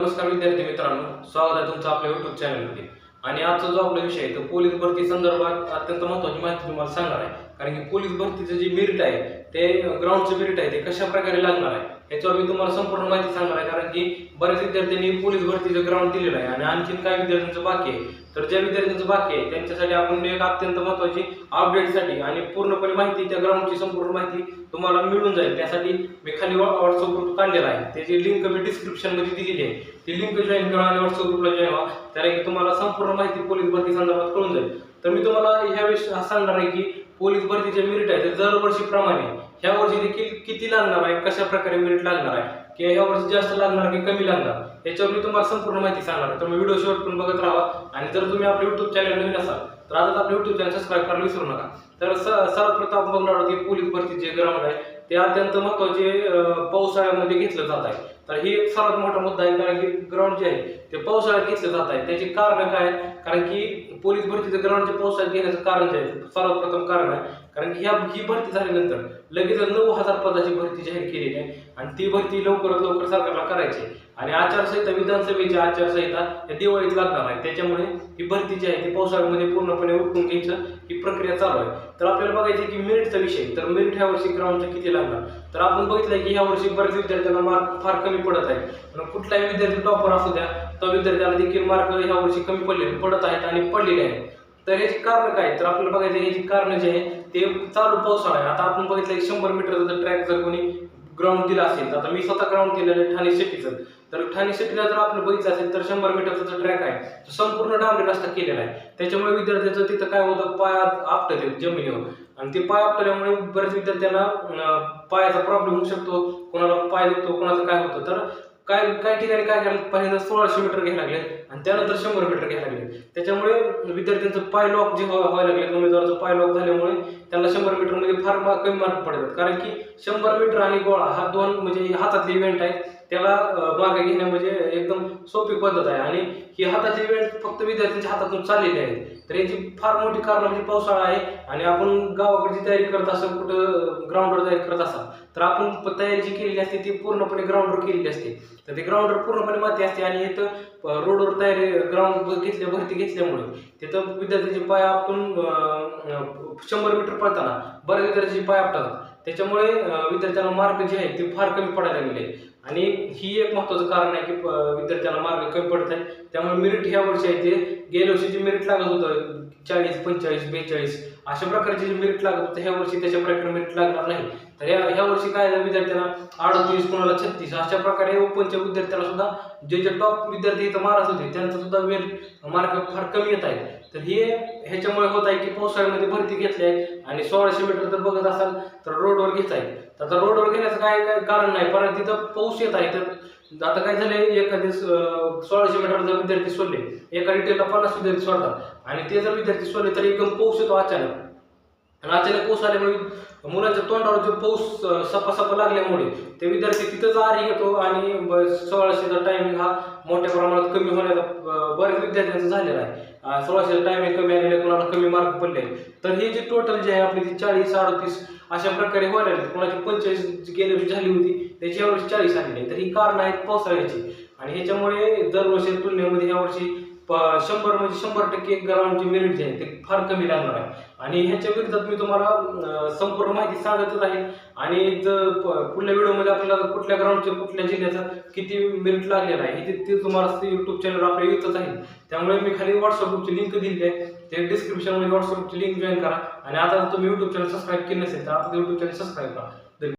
नमस्कार विद्यार्थी मित्रांनो स्वागत आहे तुमचं आपल्या युट्यूब चॅनलमध्ये आणि आजचा जो आपला विषय आहे तो पोलीस भरती संदर्भात अत्यंत महत्त्वाची माहिती तुम्हाला सांगणार आहे. कारण की पोलीस भरतीचं जे मेरिट आहे ते ग्राउंडचं मेरिट आहे ते कशा प्रकारे लागणार आहे याच्यावर मी तुम्हाला संपूर्ण माहिती सांगणार आहे. कारण की बऱ्याच विद्यार्थ्यांनी पोलीस भरतीचं ग्राउंड दिलेलं आहे आणि आणखीन काही विद्यार्थ्यांचं बाकी आहे. तर ज्या विद्यार्थ्यांचं बाकी आहे त्यांच्यासाठी आपण म्हणजे एक अत्यंत महत्त्वाची अपडेटसाठी आणि पूर्णपणे माहिती त्या ग्राउंडची संपूर्ण माहिती तुम्हाला मिळून जाईल. त्यासाठी मी खाली व्हॉट्सअप ग्रुप काढलेला आहे. त्याची लिंक मी डिस्क्रिप्शनमध्ये दिलेली आहे ती लिंक जॉईन करा आणि व्हॉट्सअप ग्रुपला जॉईन व्हा. त्याला की तुम्हाला संपूर्ण माहिती पोलीस भरती संदर्भात कळून जाईल. तर मी तुम्हाला ह्यावेळेस सांगणार आहे की पोलीस भरतीचे मेरिट आहे ते दरवर्षीप्रमाणे ह्या वर्षी देखील किती लागणार आहे? कशा प्रकारे मेरिट लागणार आहे? की ह्या वर्षी जास्त लागणार की कमी लागणार याच्यावर मी तुम्हाला संपूर्ण माहिती सांगणार तर मी व्हिडिओ शेवट पण बघत राहा. आणि जर तुम्ही आपलं युट्यूब चॅनल नवीन असाल तर आता आपलं युट्यूब चॅनल सबस्क्राईब करायला विसरू नका. तर सर्वात प्रथम आपण बघणार आहोत की पोलीस भरतीचे ग्राउंड आहे ते अत्यंत महत्त्वाचे पावसाळ्यामध्ये घेतलं जात आहे. तर ही एक सर्वात मोठा मुद्दा आहे कारण की ग्राउंड जे आहे ते पावसाळ्यात घेतलं जात आहे. त्याची कारण काय आहेत? कारण की पोलीस भरतीचं ग्राउंडचे पावसाळ्यात घेण्याचं कारण जे आहे सर्वात प्रथम कारण आहे. कारण ह्या ही भरती झाल्यानंतर लगेच नऊ हजार पदाची भरती जाहीर केलेली आहे. आणि ती भरती लवकरात लवकर सरकारला करायची आहे. आणि आचारसंहिता विधानसभेची आचारसंहिता या दिवाळीत लागणार आहे. त्याच्यामुळे ही भरती जी आहे ती पावसाळ्यामध्ये पूर्णपणे उठून घ्यायचं ही प्रक्रिया चालू आहे. तर आपल्याला बघायचं आहे की मेरिटचा विषय. तर मेरिट ह्या वर्षी ग्राउंडचे किती लागणार? तर आपण बघितलंय की ह्या वर्षी बऱ्याच विद्यार्थ्यांना मार्क फार कमी पडत आहे कुठलाही विद्यार्थी टॉपर असू द्या त्या विद्यार्थ्याला देखील मार्क ह्या वर्षी कमी पडले पडत आहेत आणि पडलेले आहेत. तर याची कारण काय? तर आपल्याला बघायचं याची कारण जे आहे ते चालू पावसाळा आहे. आता आपण बघितलं की शंभर मीटरचा ट्रॅक जर कोणी ग्राउंड दिला असेल तर आता मी स्वतः ग्राउंड केलेलं आहे ठाणे सिटीचं तर ठाणे सिटीला जर आपलं बघितलं असेल तर शंभर मीटरचा जो ट्रॅक आहे तो संपूर्ण डांबरी रस्ता केलेला आहे. त्याच्यामुळे विद्यार्थ्याचं तिथं काय होतं? पाय आपटत जमिनीवर. आणि ते पाय आपटल्यामुळे बऱ्याच विद्यार्थ्यांना पायाचा प्रॉब्लेम होऊ शकतो. कोणाला पाय दुखतो कोणाचं काय होतं? तर काय काही ठिकाणी काय करायला पहिल्यांदा सोळाशे मीटर घ्यायला लागले आणि त्यानंतर शंभर मीटर घ्यायला लागले. त्याच्यामुळे विद्यार्थ्यांचं पाय लॉक जे व्हायला लागले उमेदवाराचं पाय लॉक झाल्यामुळे त्यांना शंभर मीटरमध्ये फार कमी मार्क पडतात. कारण की शंभर मीटर आणि गोळा हा दोन म्हणजे हातातले इव्हेंट आहेत त्याला मार्ग घेणे म्हणजे एकदम सोपी पद्धत आहे. आणि ही हाताची वेळ फक्त विद्यार्थ्यांच्या हातातून चाललेली आहे. तर याची फार मोठी कारण म्हणजे पावसाळा आहे आणि आपण गावाकडची तयारी करत असाल कुठं ग्राउंडवर तयारी करत असाल तर आपण तयारी जी केलेली असते ती पूर्णपणे ग्राउंडवर केलेली असते. तर ते ग्राउंडवर पूर्णपणे माती असते आणि इथं रोडवर तयारी ग्राउंड घेतल्या भरती घेतल्यामुळे तिथं विद्यार्थ्यांचे पाय आपण शंभर मीटर पळताना बऱ्याच विद्यार्थ्यांचे पाय आपटतात त्याच्यामुळे विद्यार्थ्यांना मार्क जे आहे ते फार कमी पडायला लागले. आहेत. आणि ही एक महत्वाचं कारण आहे की विद्यार्थ्यांना मार्क कमी पडत आहे त्यामुळे मेरिट ह्या वर्षी आहे ते गेल्या वर्षी जे मेरिट लागत होतं चाळीस पंचेचाळीस बेचाळीस अशा प्रकारचे जे मेरिट लागत होतं ह्या वर्षी त्याच्या प्रकारे मेरिट लागणार नाही. तर ह्या ह्या वर्षी काय झालं विद्यार्थ्यांना अडतीस कोणाला छत्तीस अशा प्रकारे ओपनच्या विद्यार्थ्याला सुद्धा जे जे टॉप विद्यार्थी इथं मारत होते त्यांचा सुद्धा मेरिट मार्क फार कमी येत आहे. तर हे ह्याच्यामुळे होत आहे की पावसाळ्यामध्ये भरती घेतली आहे आणि सोळाशे मीटर जर बघत असाल तर रोडवर घेत आहे. तर आता रोडवर घेण्याचं काय काय कारण नाही कारण तिथं पाऊस येत आहे. तर आता काय झालं एखादी सोळाशे मीटर जर विद्यार्थी सोडले एका रिटेलला पन्नास विद्यार्थी सोडतात. आणि ते जर विद्यार्थी सोडले तर एकदम पाऊस येतो अचानक. आणि अचानक पाऊस आल्यामुळे मुलांच्या तोंडावर जो पाऊस अं, सपा सपा लागल्यामुळे ते विद्यार्थी तिथंच आरी घेतो आणि सोळाशेचा टायमिंग हा मोठ्या प्रमाणात कमी होण्याचा बऱ्याच विद्यार्थ्यांचा झालेला आहे. सोळाशेचा टायमिंग कमी आलेले कोणाला कमी मार्क पडले तर हे जे टोटल जे आहे आपली ती चाळीस अडतीस अशा प्रकारे व्हायला लागले कोणाची पंचेचाळीस गेल्या वर्षी झाली होती त्याची यावर्षी चाळीस आलेली आहे. तर ही कारण आहेत पावसाळ्याची. आणि ह्याच्यामुळे दरवर्षी तुलनेमध्ये यावर्षी प- शंभर म्हणजे शंभर टक्के ग्राउंडची मेरिट जे आहे ते फार कमी लागणार आहे. आणि ह्याच्या विरोधात मी तुम्हाला संपूर्ण माहिती सांगतच आहे. आणि जर प- पुढल्या व्हिडिओमध्ये आपल्याला कुठल्या ग्राउंडचे कुठल्या जिल्ह्याचा किती मेरिट लागलेला आहे हे ते- ते तुम्हाला युट्यूब चॅनल आपल्या येतच आहे. त्यामुळे मी खाली व्हॉट्सअप ग्रुपची लिंक दिली आहे. ते डिस्क्रिप्शनमध्ये व्हॉट्सअपची लिंक जॉईन करा. आणि आता तुम्ही युट्यूब चॅनल सबस्क्राईब केलं नसेल तर आता युट्यूब चॅनल सबस्क्राईब करा.